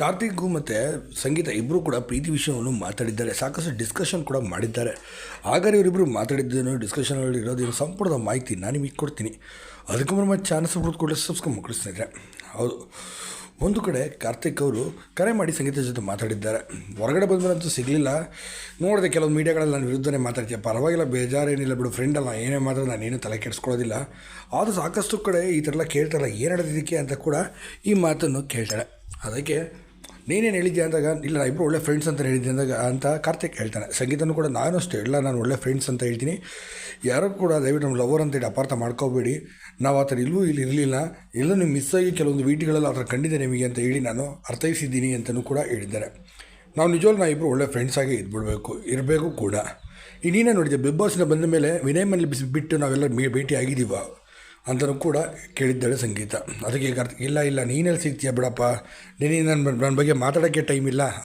ಕಾರ್ತಿಕ್ಗೂ ಮತ್ತು ಸಂಗೀತ ಇಬ್ಬರು ಕೂಡ ಪ್ರೀತಿ ವಿಷಯವನ್ನು ಮಾತಾಡಿದ್ದಾರೆ. ಸಾಕಷ್ಟು ಡಿಸ್ಕಷನ್ ಕೂಡ ಮಾಡಿದ್ದಾರೆ. ಹಾಗಾದ್ರೆ ಇವರಿಬ್ಬರು ಮಾತಾಡಿದ್ದೇನು ಡಿಸ್ಕಷನಲ್ಲಿ ಇರೋದೇನು ಸಂಪೂರ್ಣ ಮಾಹಿತಿ ನಾನು ನಿಮಗೆ ಕೊಡ್ತೀನಿ. ಅದಕ್ಕೆ ಮುನ್ನ ಚಾನಸ್ ಸಬ್ಸ್ಕ್ರೈಬ್ ಕೂಡ ಸಬ್ಸ್ಕ್ರೈಬ್ ಸ್ನೇಹಿತರೆ. ಹೌದು. ಒಂದು ಕಡೆ ಕಾರ್ತಿಕ್ ಅವರು ಕರೆ ಮಾಡಿ ಸಂಗೀತ ಜೊತೆ ಮಾತಾಡಿದ್ದಾರೆ. ಹೊರಗಡೆ ಬಂದ್ಮೇಲಂತೂ ಸಿಗಲಿಲ್ಲ. ನೋಡಿದೆ ಕೆಲವು ಮೀಡಿಯಾಗಳಲ್ಲಿ ನಾನು ವಿರುದ್ಧನೇ ಮಾತಾಡ್ತೀಯ ಪರವಾಗಿಲ್ಲ, ಬೇಜಾರೇನಿಲ್ಲ ಬಿಡು ಫ್ರೆಂಡ್ ಅಲ್ಲ, ಏನೇ ಮಾತ್ರ ನಾನೇನು ತಲೆ ಕೆಡಿಸ್ಕೊಳ್ಳೋದಿಲ್ಲ. ಆದರೂ ಸಾಕಷ್ಟು ಕಡೆ ಈ ಥರ ಎಲ್ಲ ಕೇಳ್ತಾರಲ್ಲ, ಏನು ನಡೆದಿದ್ದಕ್ಕೆ ಅಂತ ಕೂಡ ಈ ಮಾತನ್ನು ಕೇಳ್ತಾಳೆ. ಅದಕ್ಕೆ ನೀನೇನು ಹೇಳಿದ್ದೆ ಅಂದಾಗ, ಇಲ್ಲ, ನಾ ಇಬ್ಬರು ಒಳ್ಳೆ ಫ್ರೆಂಡ್ಸ್ ಅಂತ ಹೇಳಿದ್ದೆ ಅಂದಾಗ ಅಂತ ಕಾರ್ತಿಕ್ ಹೇಳ್ತಾನೆ. ಸಂಗೀತನೂ ಕೂಡ ನಾನು ಅಷ್ಟೇ, ಇಲ್ಲ, ನಾನು ಒಳ್ಳೆ ಫ್ರೆಂಡ್ಸ್ ಅಂತ ಹೇಳ್ತೀನಿ. ಯಾರು ಕೂಡ ದಯವಿಟ್ಟು ನಮ್ಮ ಲವರ್ ಅಂತೇಳಿ ಅಪಾರ್ಥ ಮಾಡ್ಕೋಬೇಡಿ. ನಾವು ಆ ಥರ ಇಲ್ಲೂ ಇಲ್ಲಿ ಇರಲಿಲ್ಲ. ಎಲ್ಲೂ ನೀವು ಮಿಸ್ ಆಗಿ ಕೆಲವೊಂದು ವೀಟಿಗಳೆಲ್ಲ ಆ ಥರ ಕಂಡಿದೆ ನಿಮಗೆ ಅಂತ ಹೇಳಿ ನಾನು ಅರ್ಥೈಸಿದ್ದೀನಿ ಅಂತಲೂ ಕೂಡ ಹೇಳಿದ್ದಾರೆ. ನಾವು ನಿಜವಾಗ್ಲೂ ನಾವು ಇಬ್ಬರು ಒಳ್ಳೆ ಫ್ರೆಂಡ್ಸಾಗಿ ಇದ್ಬಿಡ್ಬೇಕು, ಇರಬೇಕು ಕೂಡ. ಇನ್ನೇನೇ ನೋಡಿದೆ ಬಿಗ್ ಬಾಸ್ನ ಬಂದ ಮೇಲೆ ವಿನಯ್ ಬಿಸಿ ಬಿಟ್ಟು ನಾವೆಲ್ಲ ಮೇ ಭೇಟಿ ಆಗಿದ್ದೀವ ಅಂತಲೂ ಕೂಡ ಕೇಳಿದ್ದಾಳೆ ಸಂಗೀತ. ಅದಕ್ಕೆ ಈಗ ಇಲ್ಲ ಇಲ್ಲ, ನೀನೆಲ್ಲಿ ಸಿಗ್ತೀಯ ಬಿಡಪ್ಪ? ನೀನು ನನ್ನ ನನ್ನ ಬಗ್ಗೆ ಮಾತಾಡೋಕ್ಕೆ ಟೈಮ್ ಇಲ್ಲ.